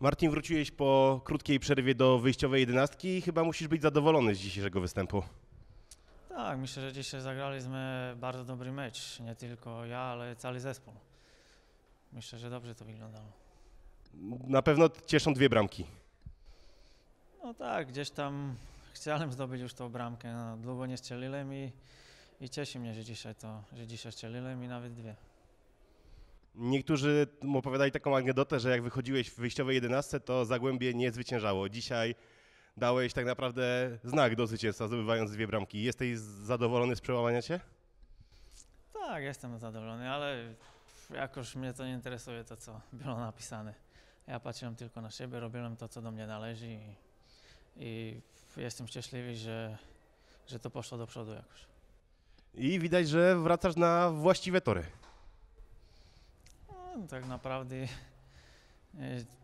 Martin, wróciłeś po krótkiej przerwie do wyjściowej jedenastki i chyba musisz być zadowolony z dzisiejszego występu. Tak, myślę, że dzisiaj zagraliśmy bardzo dobry mecz. Nie tylko ja, ale cały zespół. Myślę, że dobrze to wyglądało. Na pewno cieszą dwie bramki. No tak, gdzieś tam chciałem zdobyć już tą bramkę. No, długo nie strzeliłem i, i cieszy mnie, że dzisiaj to, że dzisiaj strzeliłem i nawet dwie. Niektórzy opowiadali taką anegdotę, że jak wychodziłeś w wyjściowej jedenastce, to Zagłębie nie zwyciężało. Dzisiaj dałeś tak naprawdę znak do zwycięstwa, zdobywając dwie bramki. Jesteś zadowolony z przełamania się? Tak, jestem zadowolony, ale jakoś mnie to nie interesuje to, co było napisane. Ja patrzyłem tylko na siebie, robiłem to, co do mnie należy i, i jestem szczęśliwy, że, że to poszło do przodu jakoś. I widać, że wracasz na właściwe tory. No, tak naprawdę e,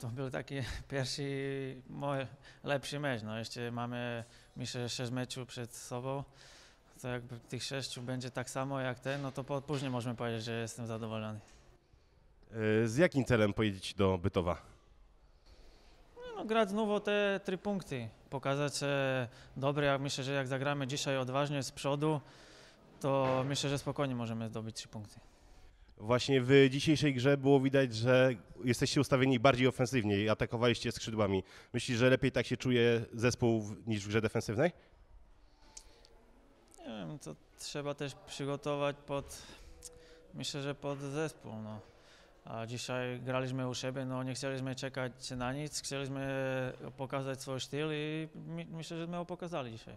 to był taki pierwszy mój lepszy mecz. No, jeszcze mamy, myślę, że 6 meczów przed sobą. To jakby tych sześciu będzie tak samo jak ten, no to po, później możemy powiedzieć, że jestem zadowolony. Yy, Z jakim celem pojedziecie do Bytowa? No, grać znowu te trzy punkty, pokazać się dobre. Jak myślę, że jak zagramy dzisiaj odważnie z przodu, to myślę, że spokojnie możemy zdobyć trzy punkty. Właśnie w dzisiejszej grze było widać, że jesteście ustawieni bardziej ofensywnie i atakowaliście skrzydłami. Myślisz, że lepiej tak się czuje zespół w- niż w grze defensywnej? Nie wiem, to trzeba też przygotować pod, myślę, że pod zespół. No. A dzisiaj graliśmy u siebie, no nie chcieliśmy czekać na nic, chcieliśmy pokazać swój styl i myślę, że my go pokazali dzisiaj.